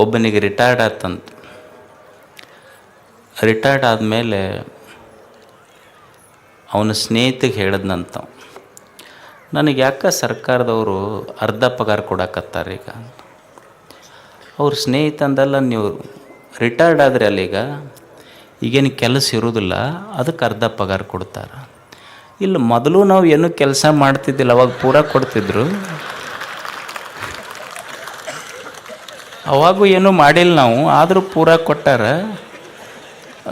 ಒಬ್ಬನಿಗೆ retired ಆತಂತ. Retired ಆದಮೇಲೆ ಅವನ ಸ್ನೇಹಿತಿಗೆ ಹೇಳಿದ್ನಂತ ನನಗೆ ಯಾಕೆ ಸರ್ಕಾರದವರು ಅರ್ಧ ಪಗಾರ ಕೊಡಕತ್ತಾರೆ ಈಗ? ಅವ್ರ ಸ್ನೇಹಿತ ಅಂದಲ್ಲ, ನೀವು ರಿಟೈರ್ಡ್ ಆದರೆ ಅಲ್ಲಿಗ ಈಗೇನು ಕೆಲಸ ಇರೋದಿಲ್ಲ ಅದಕ್ಕೆ ಅರ್ಧ ಪಗಾರ ಕೊಡ್ತಾರೆ. ಇಲ್ಲಿ, ಮೊದಲು ನಾವು ಏನೂ ಕೆಲಸ ಮಾಡ್ತಿದ್ದಿಲ್ಲ, ಅವಾಗ ಪೂರ ಕೊಡ್ತಿದ್ರು. ಅವಾಗೂ ಏನೂ ಮಾಡಿಲ್ಲ ನಾವು, ಆದರೂ ಪೂರ ಕೊಟ್ಟಾರ.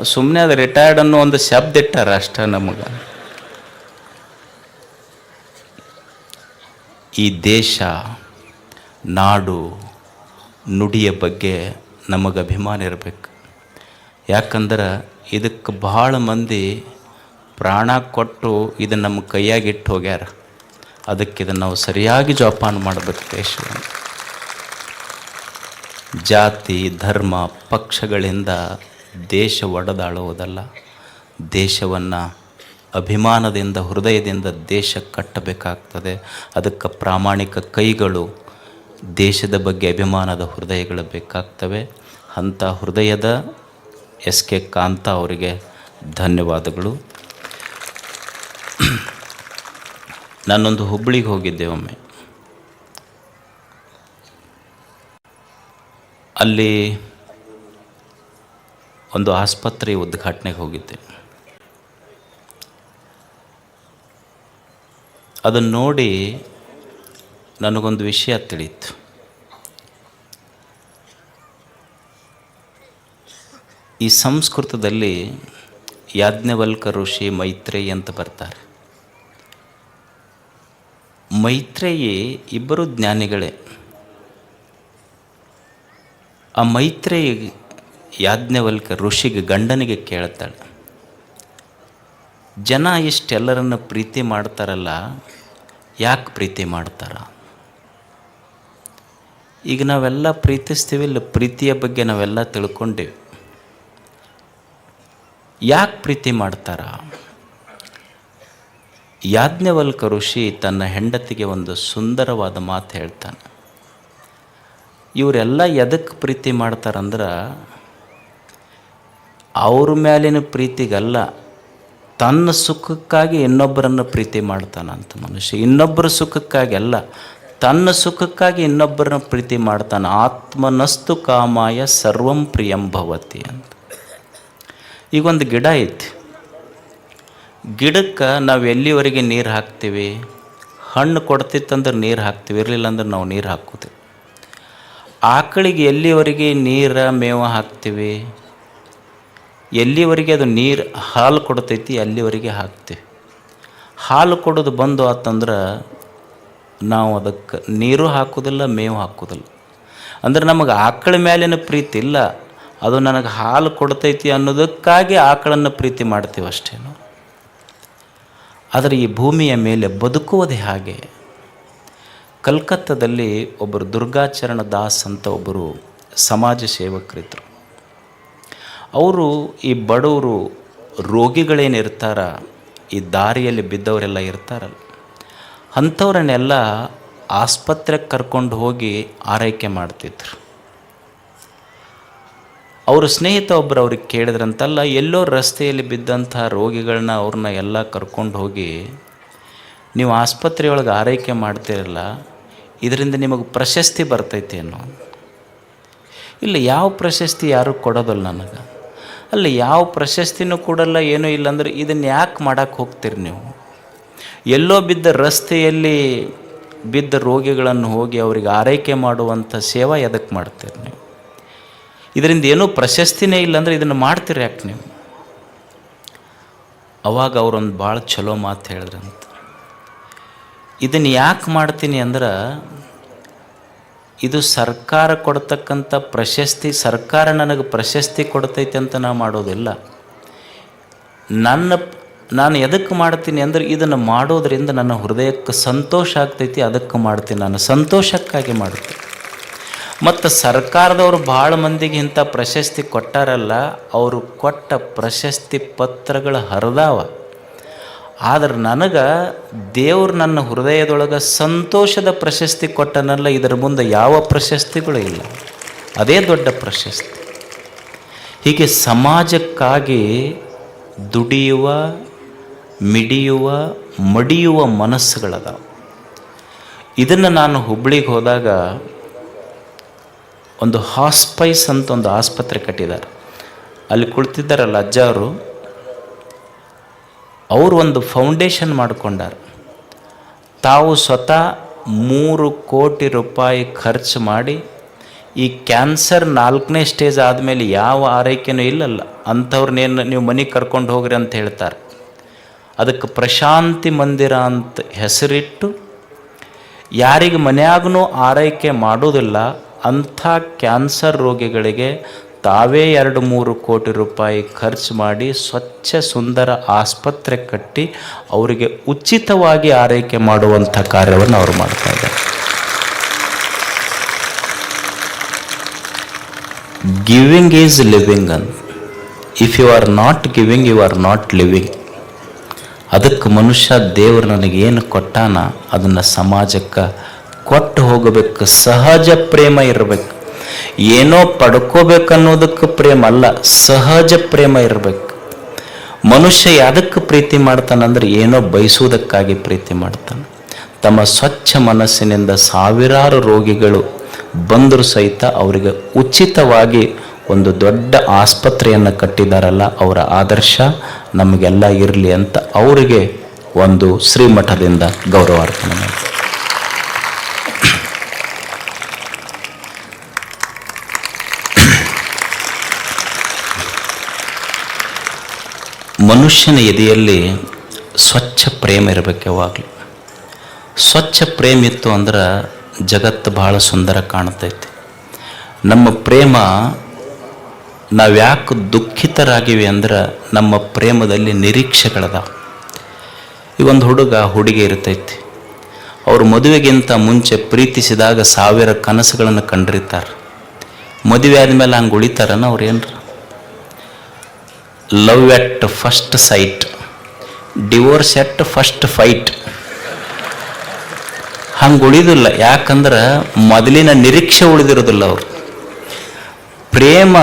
ಸುಮ್ಮನೆ ಅದು ರಿಟೈರ್ಡ್ ಅನ್ನೋ ಒಂದು ಶಬ್ದ ಇಟ್ಟಾರ ಅಷ್ಟೇ ನಮಗೆ. ಈ ದೇಶ, ನಾಡು, ನುಡಿಯ ಬಗ್ಗೆ ನಮಗೆ ಅಭಿಮಾನ ಇರಬೇಕು. ಯಾಕಂದ್ರೆ ಇದಕ್ಕೆ ಭಾಳ ಮಂದಿ ಪ್ರಾಣ ಕೊಟ್ಟು ಇದನ್ನು ನಮ್ಮ ಕೈಯಾಗಿಟ್ಟು ಹೋಗ್ಯಾರ. ಅದಕ್ಕೆ ಇದನ್ನು ನಾವು ಸರಿಯಾಗಿ ಜೋಪಾನ ಮಾಡಬೇಕು ದೇಶವನ್ನು. ಜಾತಿ, ಧರ್ಮ, ಪಕ್ಷಗಳಿಂದ ದೇಶ ಒಡೆದಾಳುವುದಲ್ಲ. ದೇಶವನ್ನು ಅಭಿಮಾನದಿಂದ, ಹೃದಯದಿಂದ ದೇಶ ಕಟ್ಟಬೇಕಾಗ್ತದೆ. ಅದಕ್ಕೆ ಪ್ರಾಮಾಣಿಕ ಕೈಗಳು ದೇಶದ ಬಗ್ಗೆ ಅಭಿಮಾನದ ಹೃದಯಗಳು ಬೇಕಾಗ್ತವೆ. ಅಂಥ ಹೃದಯದ ಎಸ್ ಕೆ ಕಾಂತ ಅವರಿಗೆ ಧನ್ಯವಾದಗಳು. ನಾನೊಂದು ಹುಬ್ಬಳ್ಳಿಗೆ ಹೋಗಿದ್ದೆ ಒಮ್ಮೆ. ಅಲ್ಲಿ ಒಂದು ಆಸ್ಪತ್ರೆ ಉದ್ಘಾಟನೆಗೆ ಹೋಗಿದ್ದೆ. ಅದನ್ನು ನೋಡಿ ನನಗೊಂದು ವಿಷಯ ತಿಳಿಯಿತು ಈ ಸಂಸ್ಕೃತದಲ್ಲಿ ಯಾಜ್ಞವಲ್ಕ ಋಷಿ ಮೈತ್ರೇಯಿ ಅಂತ ಬರ್ತಾರೆ. ಮೈತ್ರೇಯಿ ಇಬ್ಬರು ಜ್ಞಾನಿಗಳೇ. ಆ ಮೈತ್ರೇಯ ಯಾಜ್ಞವಲ್ಕ ಋಷಿಗೆ ಗಂಡನಿಗೆ ಕೇಳ್ತಾಳೆ, ಜನ ಇಷ್ಟೆಲ್ಲರನ್ನು ಪ್ರೀತಿ ಮಾಡ್ತಾರಲ್ಲ, ಯಾಕೆ ಪ್ರೀತಿ ಮಾಡ್ತಾರ? ಈಗ ನಾವೆಲ್ಲ ಪ್ರೀತಿಸ್ತೀವಿ, ಇಲ್ಲ ಪ್ರೀತಿಯ ಬಗ್ಗೆ ನಾವೆಲ್ಲ ತಿಳ್ಕೊಂಡೇವೆ. ಯಾಕೆ ಪ್ರೀತಿ ಮಾಡ್ತಾರ? ಯಾಜ್ಞವಲ್ಕ ಋಷಿ ತನ್ನ ಹೆಂಡತಿಗೆ ಒಂದು ಸುಂದರವಾದ ಮಾತು ಹೇಳ್ತಾನೆ. ಇವರೆಲ್ಲ ಎದಕ್ಕೆ ಪ್ರೀತಿ ಮಾಡ್ತಾರಂದ್ರೆ ಅವ್ರ ಮೇಲಿನ ಪ್ರೀತಿಗಲ್ಲ, ತನ್ನ ಸುಖಕ್ಕಾಗಿ ಇನ್ನೊಬ್ಬರನ್ನು ಪ್ರೀತಿ ಮಾಡ್ತಾನಂತ ಮನುಷ್ಯ. ಇನ್ನೊಬ್ಬರ ಸುಖಕ್ಕಾಗಿ ಅಲ್ಲ ತನ್ನ ಸುಖಕ್ಕಾಗಿ ಇನ್ನೊಬ್ಬರನ್ನ ಪ್ರೀತಿ ಮಾಡ್ತಾನೆ. ಆತ್ಮನಸ್ತು ಕಾಮಾಯ ಸರ್ವಂ ಪ್ರಿಯಂ ಭವತಿ ಅಂತ. ಈಗೊಂದು ಗಿಡ ಐತಿ. ಗಿಡಕ್ಕೆ ನಾವು ಎಲ್ಲಿವರೆಗೆ ನೀರು ಹಾಕ್ತೀವಿ? ಹಣ್ಣು ಕೊಡ್ತಿತ್ತಂದ್ರೆ ನೀರು ಹಾಕ್ತೀವಿ, ಇರಲಿಲ್ಲ ಅಂದ್ರೆ ನಾವು ನೀರು ಹಾಕೋತೀವಿ ಆಕಳಿಗೆ ಎಲ್ಲಿವರೆಗೆ ನೀರ ಮೇವು ಹಾಕ್ತೀವಿ? ಎಲ್ಲಿವರೆಗೆ ಅದು ನೀರು ಹಾಲು ಕೊಡ್ತೈತಿ, ಅಲ್ಲಿವರೆಗೆ ಹಾಕ್ತೀವಿ ಹಾಲು ಕೊಡೋದು ಬಂದು ಆತಂದ್ರೆ ನಾವು ಅದಕ್ಕೆ ನೀರು ಹಾಕೋದಿಲ್ಲ, ಮೇವು ಹಾಕೋದಿಲ್ಲ. ಅಂದ್ರೆ ನಮಗೆ ಆಕಳ ಮೇಲಿನ ಪ್ರೀತಿ ಇಲ್ಲ, ಅದು ನನಗೆ ಹಾಲು ಕೊಡ್ತೈತಿ ಅನ್ನೋದಕ್ಕಾಗಿ ಆಕಳನ್ನು ಪ್ರೀತಿ ಮಾಡ್ತೀವಿ ಅಷ್ಟೇ ನಾವು ಆದರೆ ಈ ಭೂಮಿಯ ಮೇಲೆ ಬದುಕುವುದೇ ಹಾಗೆ? ಕಲ್ಕತ್ತಾದಲ್ಲಿ ಒಬ್ಬರು ದುರ್ಗಾಚರಣ ದಾಸ್ ಅಂತ ಒಬ್ಬರು ಸಮಾಜ ಸೇವಕರಿದ್ದರು ಅವರು ಈ ಬಡವರು ರೋಗಿಗಳೇನಿರ್ತಾರ ಈ ದಾರಿಯಲ್ಲಿ ಬಿದ್ದವರೆಲ್ಲ ಇರ್ತಾರಲ್ಲ, ಅಂಥವ್ರನ್ನೆಲ್ಲ ಆಸ್ಪತ್ರೆಗೆ ಕರ್ಕೊಂಡು ಹೋಗಿ ಆರೈಕೆ ಮಾಡ್ತಿದ್ರು. ಅವರು ಸ್ನೇಹಿತ ಒಬ್ಬರು ಅವ್ರಿಗೆ ಕೇಳಿದ್ರಂತಲ್ಲ, ಎಲ್ಲೋ ರಸ್ತೆಯಲ್ಲಿ ಬಿದ್ದಂಥ ರೋಗಿಗಳನ್ನ ಅವ್ರನ್ನ ಎಲ್ಲ ಕರ್ಕೊಂಡು ಹೋಗಿ, ನೀವು ಆಸ್ಪತ್ರೆಯೊಳಗೆ ಆರೈಕೆ ಮಾಡ್ತಿರಲ್ಲ ಇದರಿಂದ ನಿಮಗೆ ಪ್ರಶಸ್ತಿ ಬರ್ತೈತೆ ಅನ್ನೋ ಇಲ್ಲ, ಯಾವ ಪ್ರಶಸ್ತಿ ಯಾರು ಕೊಡೋದಲ್ಲ ನನಗೆ. ಅಲ್ಲ, ಯಾವ ಪ್ರಶಸ್ತಿನೂ ಕೊಡಲ್ಲ, ಏನೂ ಇಲ್ಲ ಅಂದ್ರೆ ಇದನ್ನು ಯಾಕೆ ಮಾಡೋಕ್ಕೆ ಹೋಗ್ತೀರಿ ನೀವು? ಎಲ್ಲೋ ಬಿದ್ದ ರಸ್ತೆಯಲ್ಲಿ ಬಿದ್ದ ರೋಗಿಗಳನ್ನು ಹೋಗಿ ಅವರಿಗೆ ಆರೈಕೆ ಮಾಡುವಂಥ ಸೇವಾ ಎದಕ್ಕೆ ಮಾಡ್ತೀರಿ ನೀವು? ಇದರಿಂದ ಏನೂ ಪ್ರಶಸ್ತಿನೇ ಇಲ್ಲ ಅಂದ್ರೆ ಇದನ್ನು ಮಾಡ್ತೀರಿ ಯಾಕೆ ನೀವು? ಅವಾಗ ಅವರೊಂದು ಭಾಳ ಚಲೋ ಮಾತು ಹೇಳಿದ್ರಂತ. ಇದನ್ನು ಯಾಕೆ ಮಾಡ್ತೀನಿ ಅಂದ್ರೆ, ಇದು ಸರ್ಕಾರ ಕೊಡ್ತಕ್ಕಂಥ ಪ್ರಶಸ್ತಿ, ಸರ್ಕಾರ ನನಗೆ ಪ್ರಶಸ್ತಿ ಕೊಡ್ತೈತೆ ಅಂತ ನಾನು ಮಾಡೋದಿಲ್ಲ. ನನ್ನ, ನಾನು ಎದಕ್ಕೆ ಮಾಡ್ತೀನಿ ಅಂದ್ರೆ ಇದನ್ನು ಮಾಡೋದರಿಂದ ನನ್ನ ಹೃದಯಕ್ಕೆ ಸಂತೋಷ ಆಗ್ತೈತಿ, ಅದಕ್ಕೆ ಮಾಡ್ತೀನಿ ನಾನು. ಸಂತೋಷಕ್ಕಾಗಿ ಮಾಡ್ತೀನಿ. ಮತ್ತು ಸರ್ಕಾರದವರು ಭಾಳ ಮಂದಿಗೆ ಇಂಥ ಪ್ರಶಸ್ತಿ ಕೊಟ್ಟಾರಲ್ಲ, ಅವರು ಕೊಟ್ಟ ಪ್ರಶಸ್ತಿ ಪತ್ರಗಳು ಹರಿದಾವ. ಆದ್ರೆ ನನಗೆ ದೇವ್ರು ನನ್ನ ಹೃದಯದೊಳಗೆ ಸಂತೋಷದ ಪ್ರಶಸ್ತಿ ಕೊಟ್ಟನಲ್ಲ, ಇದರ ಮುಂದೆ ಯಾವ ಪ್ರಶಸ್ತಿಗಳು ಇಲ್ಲ. ಅದೇ ದೊಡ್ಡ ಪ್ರಶಸ್ತಿ. ಹೀಗೆ ಸಮಾಜಕ್ಕಾಗಿ ದುಡಿಯುವ, ಮಿಡಿಯುವ, ಮಡಿಯುವ ಮನಸ್ಸುಗಳದಾವ. ಇದನ್ನು ನಾನು ಹುಬ್ಳಿಗೆ ಹೋದಾಗ ಒಂದು ಹಾಸ್ಪೈಸ್ ಅಂತ ಒಂದು ಆಸ್ಪತ್ರೆ ಕಟ್ಟಿದ್ದಾರೆ. ಅಲ್ಲಿ ಕುಳಿತಿದ್ದಾರಲ್ಲ ಅಜ್ಜ ಅವರು. ಅವರು ಒಂದು ಫೌಂಡೇಶನ್ ಮಾಡಿಕೊಂಡಾರ. ತಾವು ಸ್ವತಃ ಮೂರು ಕೋಟಿ ರೂಪಾಯಿ ಖರ್ಚು ಮಾಡಿ, ಈ ಕ್ಯಾನ್ಸರ್ ನಾಲ್ಕನೇ ಸ್ಟೇಜ್ ಆದಮೇಲೆ ಯಾವ ಆರೈಕೆನೂ ಇಲ್ಲಲ್ಲ ಅಂಥವ್ರನ್ನೇನು ನೀವು ಮನೆಗೆ ಕರ್ಕೊಂಡು ಹೋಗ್ರಿ ಅಂತ ಹೇಳ್ತಾರೆ. ಅದಕ್ಕೆ ಪ್ರಶಾಂತಿ ಮಂದಿರ ಅಂತ ಹೆಸರಿಟ್ಟು, ಯಾರಿಗೆ ಮನೆಯಾಗೂ ಆರೈಕೆ ಮಾಡೋದಿಲ್ಲ, ಅಂಥ ಕ್ಯಾನ್ಸರ್ ರೋಗಿಗಳಿಗೆ ತಾವೇ ಎರಡು ಮೂರು ಕೋಟಿ ರೂಪಾಯಿ ಖರ್ಚು ಮಾಡಿ ಸ್ವಚ್ಛ ಸುಂದರ ಆಸ್ಪತ್ರೆ ಕಟ್ಟಿ ಅವರಿಗೆ ಉಚಿತವಾಗಿ ಆರೈಕೆ ಮಾಡುವಂಥ ಕಾರ್ಯವನ್ನು ಅವರು ಮಾಡ್ತಾ ಇದ್ದಾರೆ. ಗಿವಿಂಗ್ ಈಸ್ ಲಿವಿಂಗ್ ಅಂತ if you are not giving you are not living ಅದಕ್ಕೆ ಮನುಷ್ಯ ದೇವರು ನನಗೇನು ಕೊಟ್ಟಾನ ಅದನ್ನು ಸಮಾಜಕ್ಕೆ ಕೊಟ್ಟು ಹೋಗಬೇಕು. ಸಹಜ ಪ್ರೇಮ ಇರಬೇಕು. ಏನೋ ಪಡ್ಕೋಬೇಕನ್ನೋದಕ್ಕೆ ಪ್ರೇಮ ಅಲ್ಲ, ಸಹಜ ಪ್ರೇಮ ಇರಬೇಕು. ಮನುಷ್ಯ ಯಾವುದಕ್ಕೆ ಪ್ರೀತಿ ಮಾಡ್ತಾನಂದ್ರೆ ಏನೋ ಬಯಸುವುದಕ್ಕಾಗಿ ಪ್ರೀತಿ ಮಾಡ್ತಾನೆ. ತಮ್ಮ ಸ್ವಚ್ಛ ಮನಸ್ಸಿನಿಂದ ಸಾವಿರಾರು ರೋಗಿಗಳು ಬಂದರೂ ಸಹಿತ ಅವರಿಗೆ ಉಚಿತವಾಗಿ ಒಂದು ದೊಡ್ಡ ಆಸ್ಪತ್ರೆಯನ್ನು ಕಟ್ಟಿದಾರಲ್ಲ, ಅವರ ಆದರ್ಶ ನಮಗೆಲ್ಲ ಇರಲಿ ಅಂತ ಅವರಿಗೆ ಒಂದು ಶ್ರೀಮಠದಿಂದ ಗೌರವಾರ್ಪಣೆ ಮಾಡಿ ಮನುಷ್ಯನ ಎದೆಯಲ್ಲಿ ಸ್ವಚ್ಛ ಪ್ರೇಮ ಇರಬೇಕು ಯಾವಾಗಲೂ. ಸ್ವಚ್ಛ ಪ್ರೇಮ ಇತ್ತು ಅಂದ್ರೆ ಜಗತ್ತು ಬಹಳ ಸುಂದರ ಕಾಣ್ತೈತಿ. ನಮ್ಮ ಪ್ರೇಮ ನಾವು ಯಾಕೆ ದುಃಖಿತರಾಗಿವಿ ಅಂದ್ರೆ ನಮ್ಮ ಪ್ರೇಮದಲ್ಲಿ ನಿರೀಕ್ಷೆಗಳದಾವ. ಈ ಒಂದು ಹುಡುಗ ಹುಡುಗಿ ಇರ್ತೈತಿ. ಅವರು ಮದುವೆಗಿಂತ ಮುಂಚೆ ಪ್ರೀತಿಸಿದಾಗ ಸಾವಿರ ಕನಸುಗಳನ್ನು ಕಂಡಿರ್ತಾರೆ ಮದುವೆ ಆದಮೇಲೆ ಹಂಗೆ ಉಳಿತಾರನ ಅವ್ರು ಏನ್ರ? Love at first sight divorce at first fight ಹಂಗೆ ಉಳಿದಿಲ್ಲ. ಯಾಕಂದ್ರೆ ಮೊದಲಿನ ನಿರೀಕ್ಷೆ ಉಳಿದಿರೋದಿಲ್ಲ ಅವರು. ಪ್ರೇಮ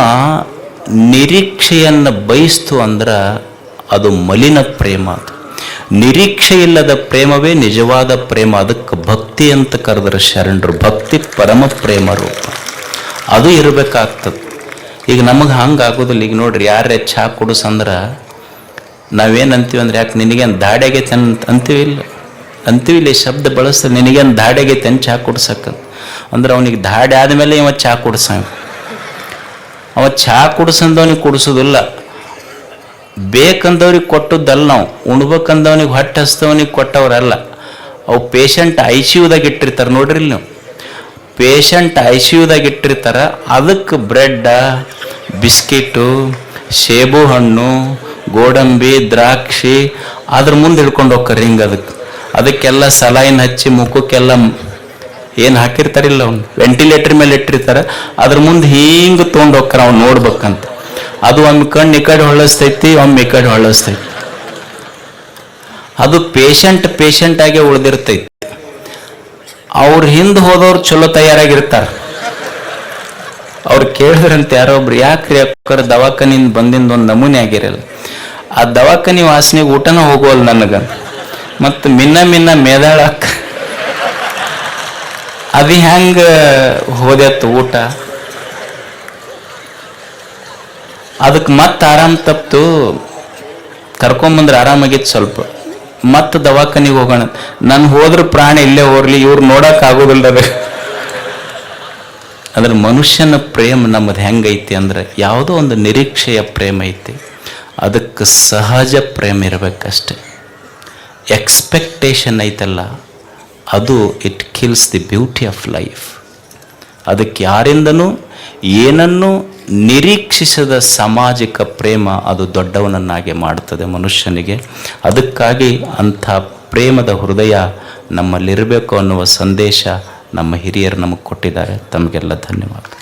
ನಿರೀಕ್ಷೆಯನ್ನು ಬಯಸ್ತು ಅಂದ್ರೆ ಅದು ಮಲಿನ ಪ್ರೇಮ ಅದು. ನಿರೀಕ್ಷೆ ಇಲ್ಲದ ಪ್ರೇಮವೇ ನಿಜವಾದ ಪ್ರೇಮ. ಅದಕ್ಕೆ ಭಕ್ತಿ ಅಂತ ಕರೆದ್ರೆ ಶರಣರು, ಭಕ್ತಿ ಪರಮ ಪ್ರೇಮ ರೂಪ. ಅದು ಇರಬೇಕಾಗ್ತದೆ. ಈಗ ನಮಗೆ ಹಂಗೆ ಆಗೋದಿಲ್ಲ. ಈಗ ನೋಡ್ರಿ ಯಾರೇ ಚಹಾ ಕುಡಿಸಂದ್ರೆ ನಾವೇನು ಅಂತೀವಿ ಅಂದ್ರೆ, ಯಾಕೆ ನಿನಗೇನು ದಾಡೆಗೆ ಅಂತ ಅಂತೀವಿ ಇಲ್ಲ. ಅಂತೀವಿ ಇಲ್ಲಿ ಶಬ್ದ ಬಳಸ್ತಾರೆ ನಿನಗೇನು ದಾಡೆಗೆ ಅಂತ ಚಹಾ ಕೊಡ್ಸಕ್ಕ ಅಂದ್ರೆ ಅವನಿಗೆ ದಾಡೆ ಆದಮೇಲೆ ಇವ ಚಹಾ ಕೊಡ್ಸ ಅವ ಚಹಾ ಕುಡ್ಸಂದವನಿಗೆ ಕುಡಿಸೋದಿಲ್ಲ. ಬೇಕಂದವ್ರಿಗೆ ಕೊಟ್ಟದ್ದಲ್ಲ ನಾವು. ಉಣ್ಬೇಕಂದವನಿಗೆ ಹೊಟ್ಟೆ ಹಸ್ತವನಿಗೆ ಕೊಟ್ಟವ್ರಲ್ಲ. ಅವು ಪೇಷಂಟ್ ಐ ಸಿ ಯುದಾಗ ಇಟ್ಟಿರ್ತಾರೆ ನೋಡ್ರಿ ನೀವು. ಪೇಷಂಟ್ ಐ ಸಿ ಯುದಾಗ ಇಟ್ಟಿರ್ತಾರೆ. ಅದಕ್ಕೆ ಬ್ರೆಡ್ಡ ಬಿಸ್ಕಿಟು ಸೇಬು ಹಣ್ಣು, ಗೋಡಂಬಿ, ದ್ರಾಕ್ಷಿ, ಅದ್ರ ಮುಂದೆ ಹಿಡ್ಕೊಂಡು ಹೋಗ್ತಾರೆ ಹಿಂಗೆ ಅದಕ್ಕೆ ಅದಕ್ಕೆಲ್ಲ ಸಲೈನ್ ಹಚ್ಚಿ ಮುಖಕ್ಕೆಲ್ಲ ಏನು ಹಾಕಿರ್ತಾರಿಲ್ಲ ಅವ್ನು. ವೆಂಟಿಲೇಟರ್ ಮೇಲೆ ಇಟ್ಟಿರ್ತಾರೆ. ಅದ್ರ ಮುಂದೆ ಹಿಂಗೆ ತೊಗೊಂಡು ಹೋಗ್ತಾರೆ ಅವ್ನು ನೋಡ್ಬೇಕಂತ. ಅದು ಒಮ್ಮೆ ಕಣ್ಣು ಈ ಕಡೆ ಹೊಳಸ್ತೈತಿ, ಒಮ್ಮೆ ಈ ಕಡೆ ಹೊಳಸ್ತೈತಿ. ಅದು ಪೇಷಂಟ್ ಪೇಷಂಟ್ ಆಗೇ ಉಳಿದಿರ್ತೈತಿ. ಅವ್ರ ಹಿಂದೆ ಹೋದವ್ರು ಚಲೋ ತಯಾರಾಗಿರ್ತಾರೆ. ಅವ್ರು ಕೇಳಿದ್ರಂತ ಯಾರೋ ಒಬ್ರು, ಯಾಕ್ರಿ ಅಕ್ಕರ ದವಾಖಾನಿಂದ ಬಂದಿಂದ ಒಂದು ನಮೂನೆ ಆಗಿರಲ್ಲ? ಆ ದವಾಖಾನಿ ವಾಸನೆಗೆ ಊಟನ ಹೋಗೋಲ್ಲ ನನಗೆ. ಮತ್ತು ಮಿನ್ನ ಮಿನ್ನ ಮೇದಾಳಕ್ಕ ಅದು ಹೆಂಗ ಹೋದೆತ್ತು ಊಟ? ಅದಕ್ಕೆ ಮತ್ತೆ ಆರಾಮ್ ತಪ್ತು ಕರ್ಕೊಂಬಂದ್ರೆ ಆರಾಮಾಗಿತ್ತು ಸ್ವಲ್ಪ. ಮತ್ತೆ ದವಾಖಾನಿಗೆ ಹೋಗೋಣ. ನಾನು ಹೋದ್ರ ಪ್ರಾಣ ಇಲ್ಲೇ ಹೋರ್ಲಿ, ಇವ್ರು ನೋಡಕ್ ಆಗೋದಿಲ್ಲ ಅದು ಅಂದ್ರೆ ಮನುಷ್ಯನ ಪ್ರೇಮ ನಮ್ಮದು ಹೆಂಗೈತಿ ಅಂದ್ರೆ ಯಾವುದೋ ಒಂದು ನಿರೀಕ್ಷೆಯ ಪ್ರೇಮ ಐತಿ. ಅದಕ್ಕೆ ಸಹಜ ಪ್ರೇಮ ಇರಬೇಕಷ್ಟೆ. ಎಕ್ಸ್ಪೆಕ್ಟೇಷನ್ ಐತಲ್ಲ, ಅದು it kills the beauty of life ಅದಕ್ಕೆ ಯಾರಿಂದನೂ ಏನನ್ನು ನಿರೀಕ್ಷಿಸದ ಸಾಮಾಜಿಕ ಪ್ರೇಮ ಅದು ದೊಡ್ಡವನನ್ನಾಗಿ ಮಾಡುತ್ತದೆ ಮನುಷ್ಯನಿಗೆ. ಅದಕ್ಕಾಗಿ ಅಂಥ ಪ್ರೇಮದ ಹೃದಯ ನಮ್ಮಲ್ಲಿರಬೇಕು ಅನ್ನುವ ಸಂದೇಶ ನಮ್ಮ ಹಿರಿಯರು ನಮಗೆ ಕೊಟ್ಟಿದ್ದಾರೆ. ತಮಗೆಲ್ಲ ಧನ್ಯವಾದ